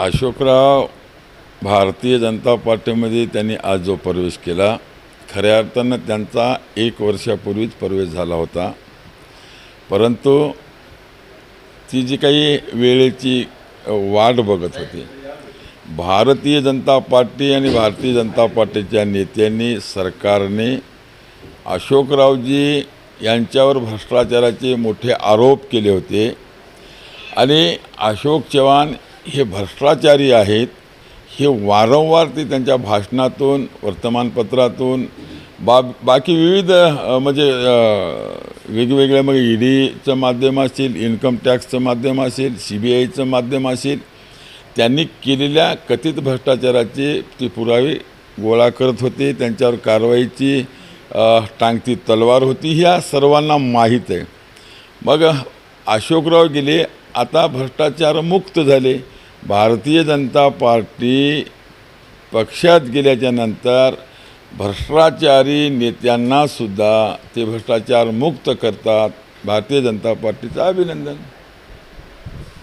अशोकराव भारतीय जनता पार्टीमध्ये त्यांनी आज जो प्रवेश केला खऱ्या अर्थानं त्यांचा एक वर्षापूर्वीच प्रवेश झाला होता. परंतु ती जी काही वेळेची वाट बघत होती. भारतीय जनता पार्टी आणि भारतीय जनता पार्टीच्या नेत्यांनी सरकारने अशोकरावजी यांच्यावर भ्रष्टाचाराचे मोठे आरोप केले होते. आणि अशोक चव्हाण हे भ्रष्टाचारी आहेत हे वारंवार ते त्यांच्या भाषणातून वर्तमानपत्रातून बा बाकी विविध म्हणजे वेगवेगळ्या मग ई डीचं माध्यम असेल इन्कम टॅक्सचं माध्यम असेल सी बी आयचं माध्यम असेल त्यांनी केलेल्या कथित भ्रष्टाचाराचे ते पुरावे गोळा करत होते त्यांच्यावर कारवाईची टांगती तलवार होती ह्या सर्वांना माहीत आहे. मग अशोकराव गेले आता भ्रष्टाचार मुक्त झाले. भारतीय जनता पार्टी पक्षात गेल्याच्यानंतर भ्रष्टाचारी नेत्यांनासुद्धा ते भ्रष्टाचार मुक्त करतात. भारतीय जनता पार्टीचं अभिनंदन.